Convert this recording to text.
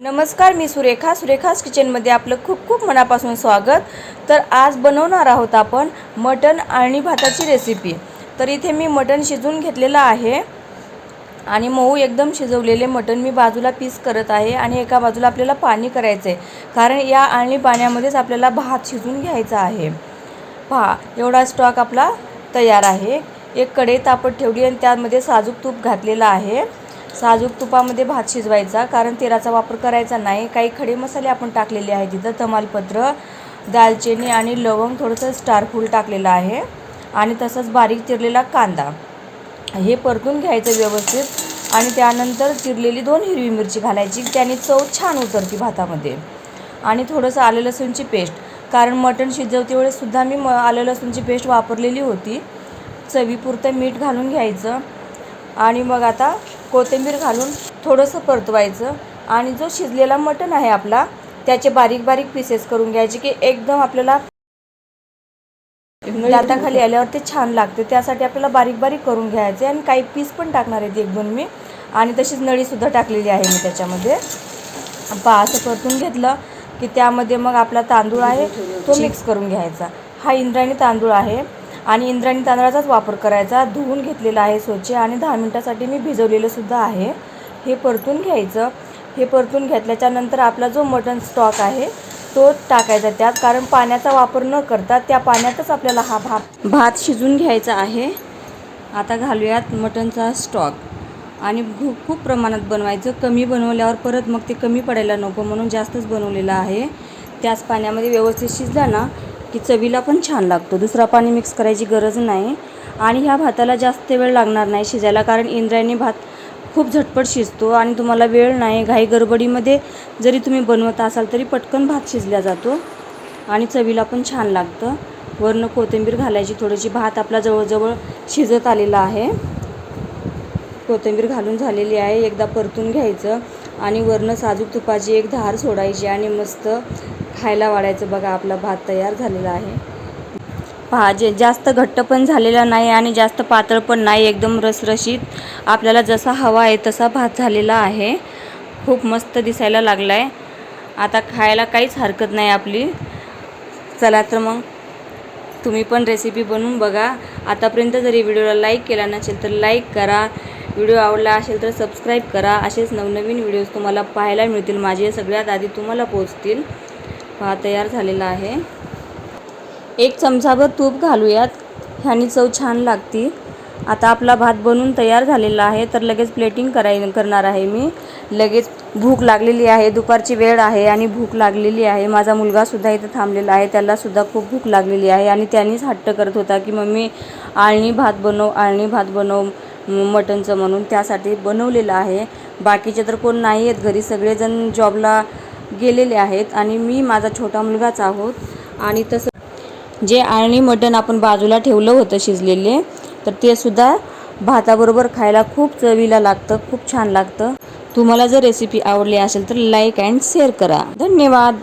नमस्कार मी सुरेखा. सुरेखास किचनमध्ये आपलं खूप खूप मनापासून स्वागत. तर आज बनवणार आहोत आपण मटण आणि भाताची रेसिपी तर इथे मी मटण शिजवून घेतलेलं आहे आणि मऊ एकदम शिजवलेले मटण मी बाजूला पीस करत आहे आणि एका बाजूला आपल्याला पाणी करायचं आहे कारण या आणि पाण्यामध्येच आपल्याला भात शिजून घ्यायचा आहे. पहा एवढा स्टॉक आपला तयार आहे. एक कढई तापत ठेवली आणि त्यामध्ये साजूक तूप घातलेलं आहे. साजूक तुपामध्ये भात शिजवायचा कारण तेलाचा वापर करायचा नाही. काही खडे मसाले आपण टाकलेले आहेत तिथं तमालपत्र दालचिनी आणि लवंग थोडंसं स्टारफूल टाकलेलं आहे. आणि तसंच बारीक चिरलेला कांदा. हे परतून घ्यायचं व्यवस्थित. आणि त्यानंतर चिरलेली दोन हिरवी मिरची घालायची. त्याने चव छान उतरते भातामध्ये. आणि थोडंसं आलं लसूणची पेस्ट. कारण मटण शिजवते वेळेससुद्धा मी म आलं लसूणची पेस्ट वापरलेली होती. चवीपुरतं मीठ घालून घ्यायचं. आणि मग आता कोथिंबीर घालून थोडंसं परतवायचं. आणि जो शिजलेला मटण आहे आपला त्याचे बारीक बारीक पीसेस करून घ्यायचे की एकदम आपल्याला दाताखाली आल्यावर ते छान लागते. त्यासाठी आपल्याला बारीक बारीक करून घ्यायचे आणि काही पीस पण टाकणार आहेत एक दोन मी. आणि तशीच नळीसुद्धा टाकलेली आहे मी त्याच्यामध्ये. पा असं परतून घेतलं की त्यामध्ये मग आपला तांदूळ आहे तो मिक्स करून घ्यायचा. हा इंद्रायणी तांदूळ आहे. आणि इंद्रायणी तांदळाचाच वापर करायचा. धुवून घेतलेला आहे स्वच्छ आणि दहा मिनटासाठी मी भिजवलेलंसुद्धा आहे. हे परतून घ्यायचं. हे परतून घेतल्याच्या नंतर आपला जो मटन स्टॉक आहे तो टाकायचा त्यात. कारण पाण्याचा वापर न करता त्या पाण्यातच आपल्याला हा भात भात शिजून घ्यायचा आहे. आता घालूयात मटनचा स्टॉक आणि खूप खूप प्रमाणात बनवायचं. कमी बनवल्यावर परत मग ते कमी पडायला नको म्हणून जास्तच बनवलेलं आहे. त्याच पाण्यामध्ये व्यवस्थित शिजला ना की चवीला पण छान लागतो. दुसरा पाणी मिक्स करायची गरज नाही. आणि ह्या भाताला जास्त वेळ लागणार नाही शिजायला कारण इंद्रायणी भात खूप झटपट शिजतो आणि तुम्हाला वेळ नाही. घाई गडबडीमध्ये जरी तुम्ही बनवत असाल तरी पटकन भात शिजला जातो आणि चवीला पण छान लागतं. वरनं कोथिंबीर घालायची थोडीशी भात आपला जवळजवळ शिजत आलेला आहे. कोथिंबीर घालून झालेली आहे. एकदा परतून घ्यायचं. आणि वरनं साजूक तुपाची एक धार सोडायची आणि मस्त खायला वाढायचं. बघा आपला भात तयार झालेला आहे. पहा जे जास्त घट्ट पण झालेला नाही आणि जास्त पातळ पण नाही एकदम रसरशीत. आपल्याला जसा हवा आहे तसा भात झालेला आहे. खूप मस्त दिसायला लागला आहे आता खायला काहीच हरकत नाही आपली. चला तर मग तुम्ही पण रेसिपी बनवून बघा. आतापर्यंत जरी व्हिडिओला लाईक केला नसेल तर लाईक करा. व्हिडिओ आवडला असेल तर सबस्क्राईब करा. असेच नवनवीन व्हिडिओज तुम्हाला पाहायला मिळतील. माझे सगळ्यात आधी तुम्हाला पोचतील हा तयार झालेला आहे. एक चमचाभर तूप घालूयात. ह्यानी चव छान लागती. आता आपला भात बनवून तयार झालेला आहे तर लगेच प्लेटिंग कराय करणार आहे मी. लगेच भूक लागलेली आहे. दुपारची वेळ आहे आणि भूक लागलेली आहे. माझा मुलगासुद्धा इथं थांबलेला आहे. त्यालासुद्धा खूप भूक लागलेली आहे. आणि त्यांनीच हट्ट करत होता की मम्मी आळणी भात बनव आळणी भात बनव. मटनचं म्हणून त्यासाठी बनवलेलं आहे. बाकीचे तर कोण नाही आहेत घरी सगळेजण जॉबला गेलेले आहेत आणि मी माझा छोटा मुलगाच आहोत. आणि तसं जे आळणी मटण आपण बाजूला ठेवलं होतं शिजलेले तर ते सुद्धा भाताबरोबर खायला खूप चवीला लागतं खूप छान लागतं. तुम्हाला जर रेसिपी आवडली असेल तर लाईक अँड शेअर करा. धन्यवाद.